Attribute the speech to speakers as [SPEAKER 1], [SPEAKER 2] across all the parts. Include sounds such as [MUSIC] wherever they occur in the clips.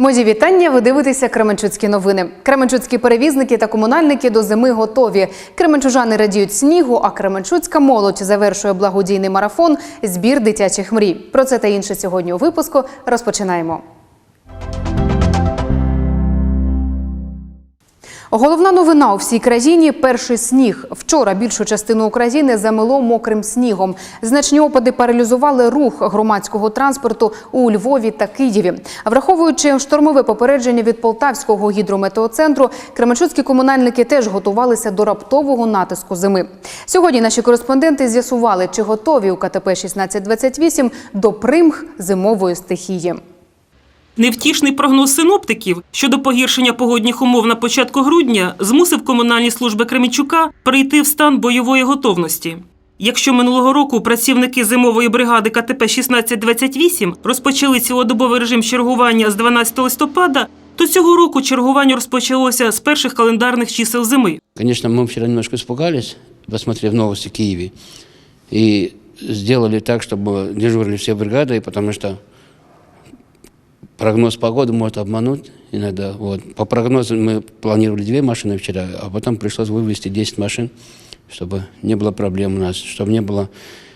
[SPEAKER 1] Мої вітання. Ви дивитеся Кременчуцькі новини. Кременчуцькі перевізники та комунальники до зими готові. Кременчужани радіють снігу, а Кременчуцька молодь завершує благодійний марафон Збір дитячих мрій. Про це та інше сьогодні у випуску розпочинаємо. Головна новина у всій країні перший сніг. Вчора більшу частину України замило мокрим снігом. Значні опади паралізували рух громадського транспорту у Львові та Києві. Враховуючи штормове попередження від Полтавського гідрометеоцентру, кременчуцькі комунальники теж готувалися до раптового натиску зими. Сьогодні наші кореспонденти з'ясували, чи готові у КТП 1628 до примх зимової стихії.
[SPEAKER 2] Невтішний прогноз синоптиків щодо погіршення погодних умов на початку грудня змусив комунальні служби Кременчука перейти в стан бойової готовності. Якщо минулого року працівники зимової бригади КТП 1628 розпочали цілодобовий режим чергування з 12 листопада, то цього року чергування розпочалося з перших календарних чисел зими.
[SPEAKER 3] Конечно, мы вчера немножко испугались, посмотрев новости в Киеве, и сделали так, чтобы дежурили все бригады, потому что прогноз погоды может обмануть иногда. Вот. По прогнозу мы планировали две машины вчера, а потом пришлось вывести 10 машин, чтобы не было проблем у нас, чтобы не было,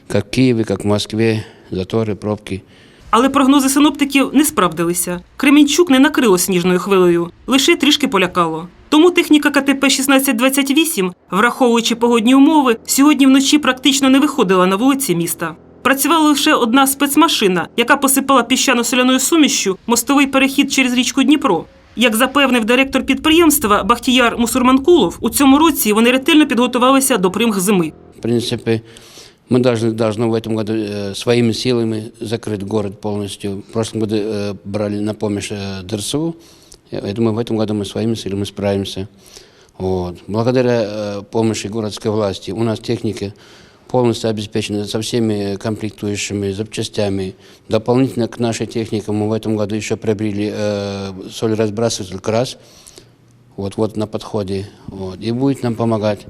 [SPEAKER 3] как в Киеве, как в Москве, заторы, пробки.
[SPEAKER 2] Але прогнози синоптиків не справдилися. Кремінчук не накрило сніжною хвилею, лише трішки полякало. Тому техніка КТП 1628, враховуючи погодні умови, сьогодні вночі практично не виходила на вулиці міста. Працювала лише одна спецмашина, яка посипала піщано-соляною сумішшю мостовий перехід через річку Дніпро. Як запевнив директор підприємства Бахтіяр Мусурманкулов, у цьому році вони ретельно підготувалися до примх зими.
[SPEAKER 3] В принципе, мы должны, должны в этом году э, своими силами закрыть город полностью. В прошлом году э, брали на помощь э, ДРСУ. Я я думаю, в этом году мы своими силами справимся. Вот. Благодаря э, помощи городской власти у нас техника Полностью обеспечена со всеми комплектующими запчастями. Дополнительно к нашей технике мы в этом году еще приобрели э, солеразбрасыватель КРАС. Вот, вот на подходе. Вот, и будет нам помогать.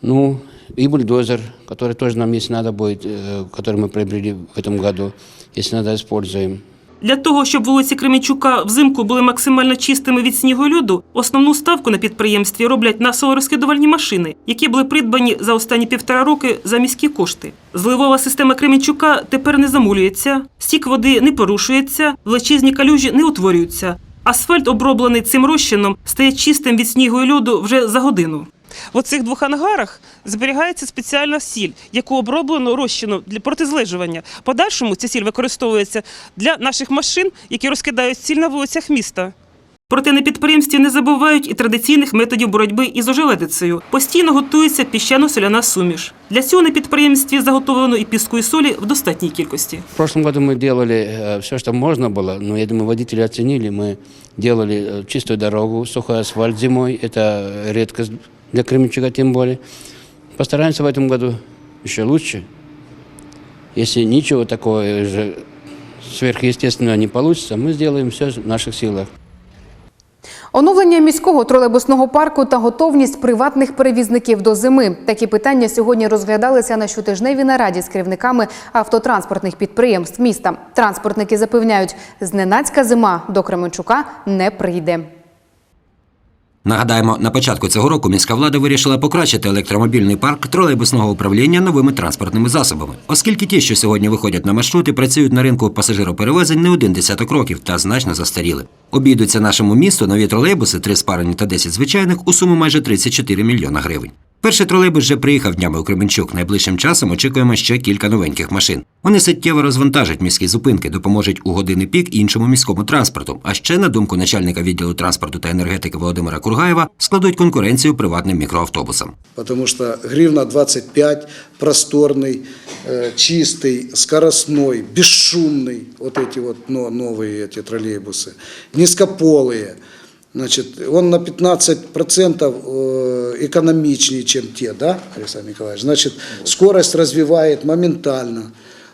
[SPEAKER 3] Ну, и бульдозер, который тоже нам, если надо будет, э, который мы приобрели в этом году, если надо, используем.
[SPEAKER 2] Для того, щоб вулиці Кременчука взимку були максимально чистими від снігу льоду, основну ставку на підприємстві роблять на солорозкидувальні машини, які були придбані за останні півтора роки за міські кошти. Зливова система Кременчука тепер не замулюється, стік води не порушується, величезні калюжі не утворюються. Асфальт, оброблений цим розчином, стає чистим від снігу і льоду вже за годину. В оцих двох ангарах зберігається спеціальна сіль, яку оброблено розчином для протизлежування. В Подальшому ця сіль використовується для наших машин, які розкидають сіль на вулицях міста. Проте на підприємстві не забувають і традиційних методів боротьби із ожеледицею. Постійно готується піщано-соляна суміш. Для цього на підприємстві заготовлено і піску і солі в достатній кількості.
[SPEAKER 3] В прошлом году мы делали все, что можно было, но я думаю, водители оценили. Мы делали э, чистую дорогу, сухой асфальт зимой. Это редкость для Кременчуга тем более. Постараемся в этом году еще лучше. Если ничего такого же сверхъестественного не получится, мы сделаем все в наших силах.
[SPEAKER 1] Оновлення міського тролейбусного парку та готовність приватних перевізників до зими. Такі питання сьогодні розглядалися на щотижневій нараді з керівниками автотранспортних підприємств міста. Транспортники запевняють, зненацька зима до Кременчука не прийде.
[SPEAKER 4] Нагадаємо, на початку цього року міська влада вирішила покращити електромобільний парк тролейбусного управління новими транспортними засобами, оскільки ті, що сьогодні виходять на маршрути, працюють на ринку пасажироперевезень не один десяток років та значно застаріли. Обійдуться нашому місту нові тролейбуси, три спарені та 10 звичайних, у суму майже 34 мільйона гривень. Перший тролейбус вже приїхав днями у Кременчук. Найближчим часом очікуємо ще кілька новеньких машин. Вони суттєво розвантажать міські зупинки, допоможуть у години пік іншому міському транспорту. А ще, на думку начальника відділу транспорту та енергетики Володимира Кургаєва, складуть конкуренцію приватним мікроавтобусам.
[SPEAKER 5] Потому что гривна 25, просторный, э, чистый, скоростной, бесшумный, вот эти вот но- новые эти троллейбусы, низкополые. Значит, он на 15% э, экономичнее, чем те, да, Александр Николаевич? Значит, скорость развивает моментально.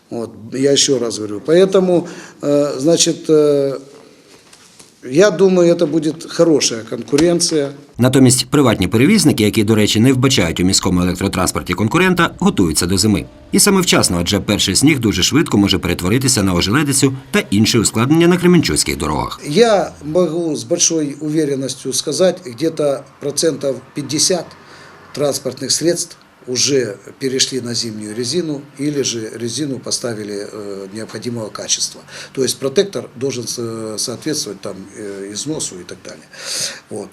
[SPEAKER 5] Вот, я еще раз говорю. Поэтому, э, значит, э, я думаю, это будет хорошая конкуренция.
[SPEAKER 4] Натомість приватні перевізники, які, до речі, не вбачають у міському електротранспорті конкурента, готуються до зими. І саме вчасно, адже перший сніг дуже швидко може перетворитися на ожеледицю та інші ускладнення на кременчуцьких дорогах.
[SPEAKER 5] Я могу с большой уверенностью сказать, где-то процентов 50 транспортных средств уже перешли на зимнюю резину или же резину поставили э, необходимого качества. То есть протектор должен со- соответствовать там э, износу и так далее. Вот.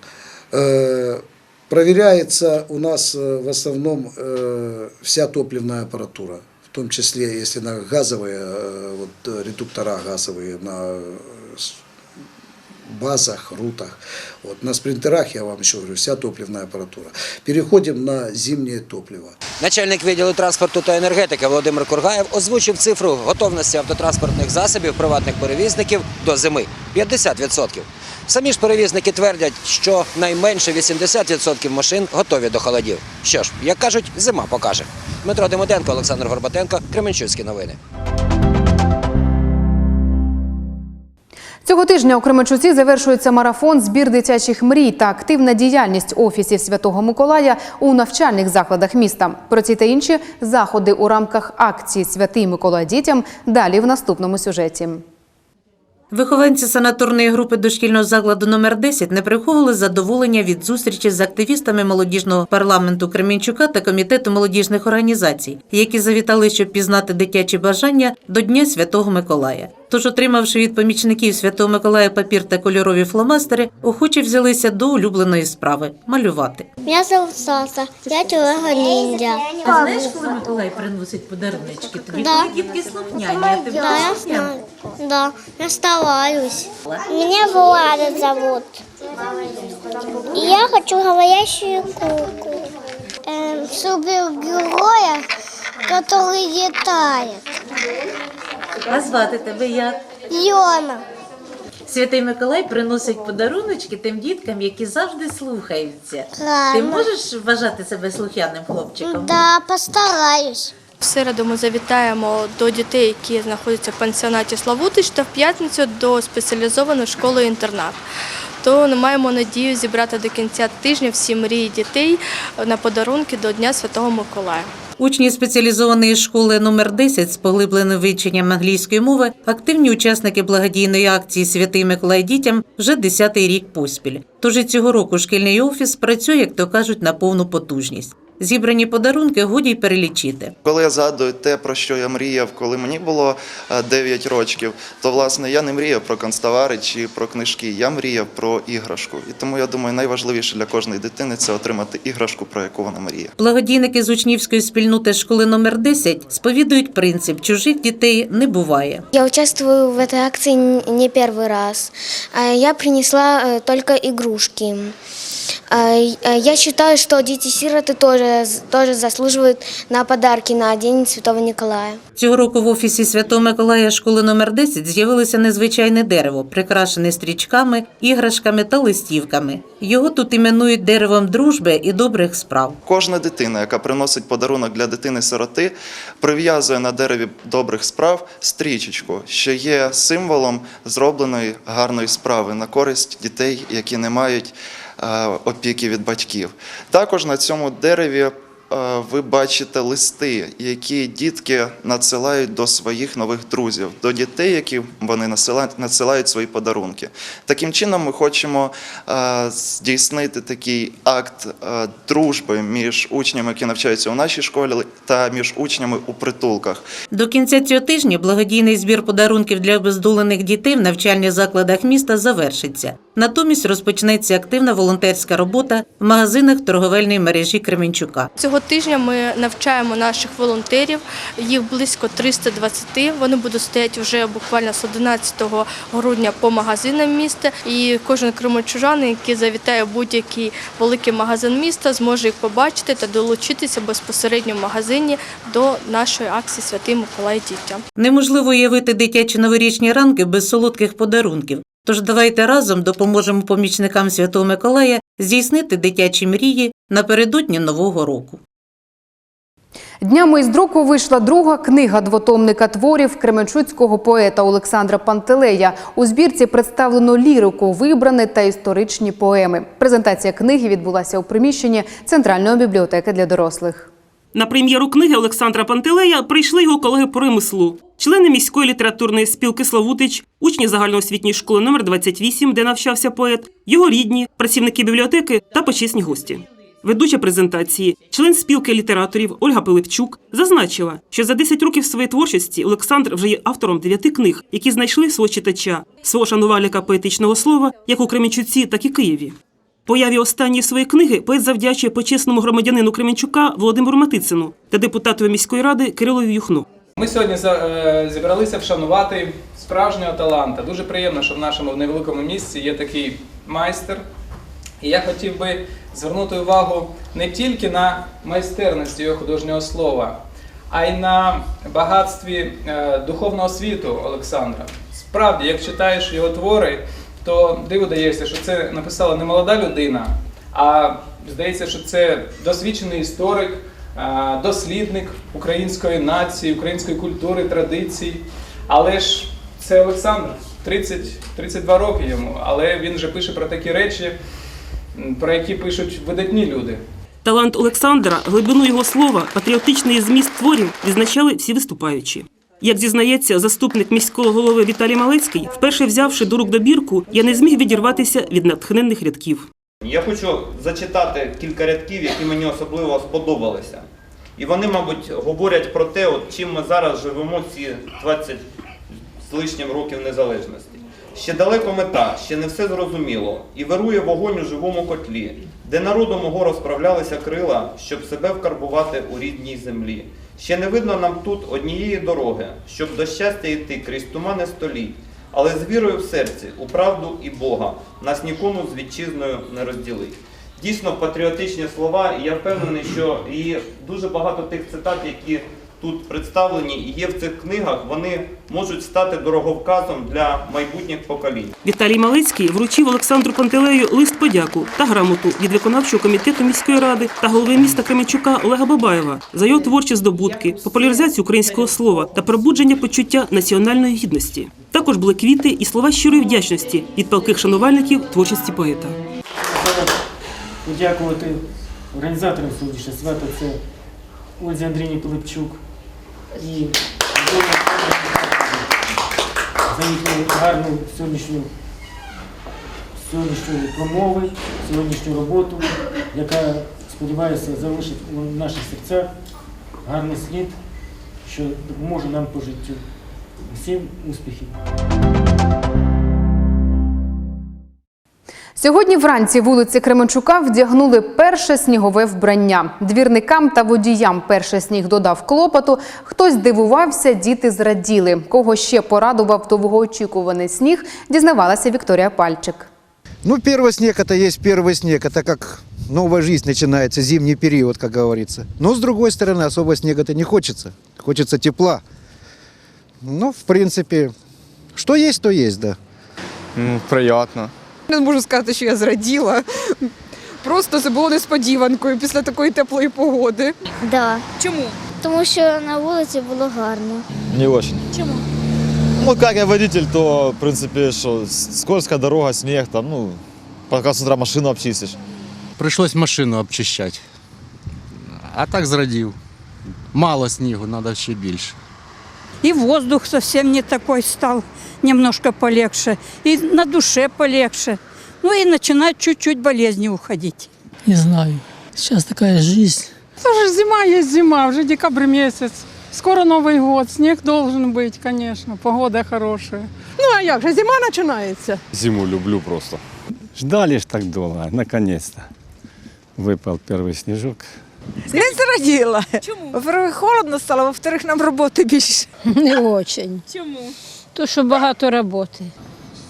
[SPEAKER 5] Э, Проверяется у нас э, в основном э, вся топливная аппаратура, в том числе, если на газовые, э, вот, э, редуктора газовые, на э, базах, рутах. Вот. На спринтерах, я вам еще говорю, вся топливная аппаратура. Переходим на зимнее топливо.
[SPEAKER 6] Начальник відділу транспорту та енергетики Володимир Кургаєв озвучив цифру готовності автотранспортних засобів приватних перевізників до зими 50%. Самі ж перевізники твердять, що найменше 80% машин готові до холодів. Що ж, як кажуть, зима покаже. Дмитро Демиденко, Олександр Горбатенко, Кременчуцькі новини.
[SPEAKER 1] Цього тижня у Кременчуці завершується марафон збір дитячих мрій та активна діяльність офісів Святого Миколая у навчальних закладах міста. Про ці та інші заходи у рамках акції Святий Миколай дітям далі в наступному сюжеті.
[SPEAKER 7] Вихованці санаторної групи дошкільного закладу номер 10 не приховували задоволення від зустрічі з активістами молодіжного парламенту Кремінчука та комітету молодіжних організацій, які завітали, щоб пізнати дитячі бажання до Дня Святого Миколая. Тож, отримавши від помічників Святого Миколая папір та кольорові фломастери, охоче взялися до улюбленої справи малювати.
[SPEAKER 8] Меня зовут Саса, я человек ниндзя.
[SPEAKER 7] А знаєш, коли Миколай приносить подарунки? Тобі
[SPEAKER 8] Да.
[SPEAKER 7] коли дітки слухняні, а ти
[SPEAKER 8] Да, я знаю. Да, я стараюсь. Меня Влада зовут. И я хочу говорящую куклу. Эм, супергероя, который летает.
[SPEAKER 7] А звати тебе як?
[SPEAKER 8] Йона.
[SPEAKER 7] Святий Миколай приносить подаруночки тим діткам, які завжди слухаються. Ти можеш вважати себе слух'яним хлопчиком?
[SPEAKER 8] Да, постараюсь.
[SPEAKER 9] В середу ми завітаємо до дітей, які знаходяться в пансіонаті Славутич, та в п'ятницю до спеціалізованої школи інтернат. То ми маємо надію зібрати до кінця тижня всі мрії дітей на подарунки до Дня Святого Миколая.
[SPEAKER 7] Учні спеціалізованої школи номер 10 з поглибленим вивченням англійської мови активні учасники благодійної акції Святий Миколай дітям вже 10-й рік поспіль. Тож і цього року шкільний офіс працює, як то кажуть, на повну потужність. Зібрані подарунки годі й перелічити.
[SPEAKER 10] Коли я згадую те, про що я мріяв, коли мені було е, 9 років, то власне я не мріяв про констовари чи про книжки. Я мріяв про іграшку. І тому я думаю, найважливіше для кожної дитини це отримати іграшку, про яку вона мріє.
[SPEAKER 7] Благодійники з учнівської спільноти школи номер 10 сповідують принцип чужих дітей не буває.
[SPEAKER 8] Я участвую в этой акции не первый раз. А Я принесла э, только игрушки. А, и- а Я считаю, что тоже, тоже заслуживают на подарки на День Святого Николая.
[SPEAKER 7] Цього року в офісі Святого Миколая школи номер 10 з'явилося незвичайне дерево, прикрашене стрічками, іграшками та листівками. Його тут іменують деревом дружби і добрих справ.
[SPEAKER 10] Кожна дитина, яка приносить подарунок для дитини-сироти, прив'язує на дереві добрих справ стрічечку, що є символом зробленої гарної справи на користь дітей, які не мають опіки від батьків. Також на цьому дереві е, ви бачите листи, які дітки надсилають до своїх нових друзів, до дітей, які вони насилають, надсилають свої подарунки. Таким чином, ми хочемо е, здійснити такий акт е, дружби між учнями, які навчаються у нашій школі, та між учнями у притулках.
[SPEAKER 7] До кінця цього тижня благодійний збір подарунків для обездолених дітей в навчальних закладах міста завершиться. Натомість розпочнеться активна волонтерська робота в магазинах торговельної мережі Кременчука.
[SPEAKER 9] Цього тижня ми навчаємо наших волонтерів. Їх близько 320. Вони будуть стояти вже буквально з 11 грудня по магазинам міста. І кожен кримочужанин, який завітає будь-який великий магазин міста, зможе їх побачити та долучитися безпосередньо в магазині до нашої акції Святий Миколай дітям.
[SPEAKER 7] Неможливо уявити дитячі новорічні ранки без солодких подарунків. Тож давайте разом допоможемо помічникам Святого Миколая здійснити дитячі мрії напередодні Нового року.
[SPEAKER 1] Днями із друку вийшла друга книга двотомника творів кременчуцького поета Олександра Пантелея. У збірці представлено лірику, вибране та історичні поеми. Презентація книги відбулася у приміщенні Центральної бібліотеки для дорослих.
[SPEAKER 2] На прем'єру книги Олександра Пантелея прийшли його колеги по ремеслу, члени міської літературної спілки Славутич, учні загальноосвітньої школи номер 28, де навчався поет, його рідні, працівники бібліотеки та почесні гості. Ведуча презентації, член спілки літераторів Ольга Пилипчук, зазначила, що за 10 років своєї творчості Олександр вже є автором дев'яти книг, які знайшли свого читача, свого шанувальника поетичного слова, як у Кременчуці, так і Києві. Появі останньої своєї книги поет завдячує почесному громадянину Кременчука Володимиру Матицину та депутатові міської ради Кирилові Юхну.
[SPEAKER 11] Ми сьогодні е, зібралися вшанувати справжнього таланта. Дуже приємно, що в нашому невеликому місці є такий майстер. І я хотів би звернути увагу не тільки на майстерність його художнього слова, а й на багатстві е, духовного світу Олександра. Справді, як читаєш його твори, то диво даєшся, що це написала не молода людина, а здається, що це досвідчений історик, е, дослідник української нації, української культури, традицій. Але ж це Олександр, 30, 32 роки йому, але він вже пише про такі речі, про які пишуть видатні люди.
[SPEAKER 2] Талант Олександра, глибину його слова, патріотичний зміст творів відзначали всі виступаючі. Як зізнається заступник міського голови Віталій Малецький, вперше взявши до рук добірку, я не зміг відірватися від натхненних рядків.
[SPEAKER 12] Я хочу зачитати кілька рядків, які мені особливо сподобалися. І вони, мабуть, говорять про те, от чим ми зараз живемо ці 20 з лишнім років незалежності. Ще далеко мета, ще не все зрозуміло, і вирує вогонь у живому котлі, де народу мого розправлялися крила, щоб себе вкарбувати у рідній землі. Ще не видно нам тут однієї дороги, щоб до щастя йти крізь тумани століть, але з вірою в серці, у правду і Бога, нас нікому з вітчизною не розділить. Дійсно патріотичні слова, і я впевнений, що і дуже багато тих цитат, які тут представлені і є в цих книгах, вони можуть стати дороговказом для майбутніх поколінь.
[SPEAKER 2] Віталій Малецький вручив Олександру Пантелею лист подяку та грамоту від виконавчого комітету міської ради та голови міста Кременчука Олега Бабаєва за його творчі здобутки, популяризацію українського слова та пробудження почуття національної гідності. Також були квіти і слова щирої вдячності від палких шанувальників творчості поета.
[SPEAKER 13] подякувати організаторам сьогоднішнього свята, це Ользі Андрійні Пилипчук і за їхню гарну сьогоднішню, сьогоднішню промову, сьогоднішню роботу, яка, сподіваюся, залишить у наших серцях гарний слід, що допоможе нам по життю. Всім успіхів!
[SPEAKER 1] Сьогодні вранці вулиці Кременчука вдягнули перше снігове вбрання. Двірникам та водіям перший сніг додав клопоту. Хтось дивувався, діти зраділи. Кого ще порадував довгоочікуваний сніг, дізнавалася Вікторія Пальчик.
[SPEAKER 14] Ну, первый снег это есть первый снег. Это как новая жизнь начинается, зимний период, как говорится. Но с другой стороны, особо снега-то не хочется. Хочется тепла. Ну, в принципе, что есть, то есть, да.
[SPEAKER 15] Ну, приємно.
[SPEAKER 16] Не можу сказати, що я зраділа. Просто це було несподіванкою після такої теплої погоди.
[SPEAKER 8] Да.
[SPEAKER 16] Чому?
[SPEAKER 8] Тому що на вулиці було гарно.
[SPEAKER 15] Не очень.
[SPEAKER 16] Чому?
[SPEAKER 15] Ну, как я водитель, то, в принципе, что, с- скользкая дорога, снег, там, ну, пока с утра машину обчистишь.
[SPEAKER 17] Пришлось машину обчищати. А так зрадів. Мало снігу, треба ще більше.
[SPEAKER 16] И воздух совсем не такой стал, немножко полегче. И на душе полегче. Ну и начинают чуть-чуть болезни уходить.
[SPEAKER 13] Не знаю. Сейчас такая жизнь.
[SPEAKER 16] Тоже зима есть зима, уже декабрь месяц. Скоро Новый год, снег должен быть, конечно, погода хорошая. Ну а як же, зима починається.
[SPEAKER 15] Зиму люблю просто.
[SPEAKER 17] Ждали ж так довго, наконец-то. Випав перший сніжок.
[SPEAKER 16] Не зраділа. Чому? Во-первых, холодно стало, во-вторых, нам роботи більше.
[SPEAKER 13] Не очень.
[SPEAKER 16] Чому?
[SPEAKER 13] То, що багато роботи.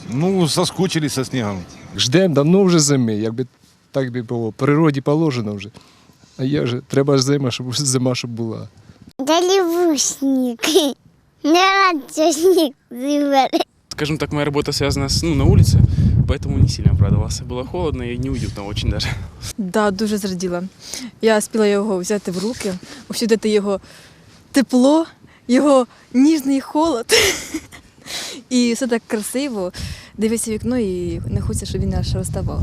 [SPEAKER 15] Ну, соскучились со снегом.
[SPEAKER 17] Ждемо давно вже зими, якби так би було. Природі положено вже. А як же, треба ж зима, щоб [LAUGHS] зима щоб була.
[SPEAKER 8] Я люблю сніг. Не радше сніг зимер.
[SPEAKER 18] Скажем так, моя работа связана с, ну, на улице, поэтому не сильно обрадовался. Было холодно и неуютно очень даже.
[SPEAKER 13] Да, дуже зраділа. Я спіла його взяти в руки, ощутити його тепло, його ніжний холод. [LAUGHS] І все так красиво. Дивися вікно і не хочеться, щоб він аж розставав.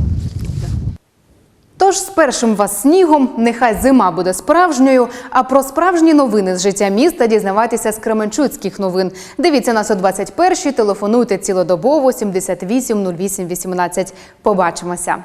[SPEAKER 1] Тож з першим вас снігом, нехай зима буде справжньою. А про справжні новини з життя міста дізнавайтеся з Кременчуцьких новин. Дивіться нас о 21-й, телефонуйте цілодобово 78 08 18. Побачимося.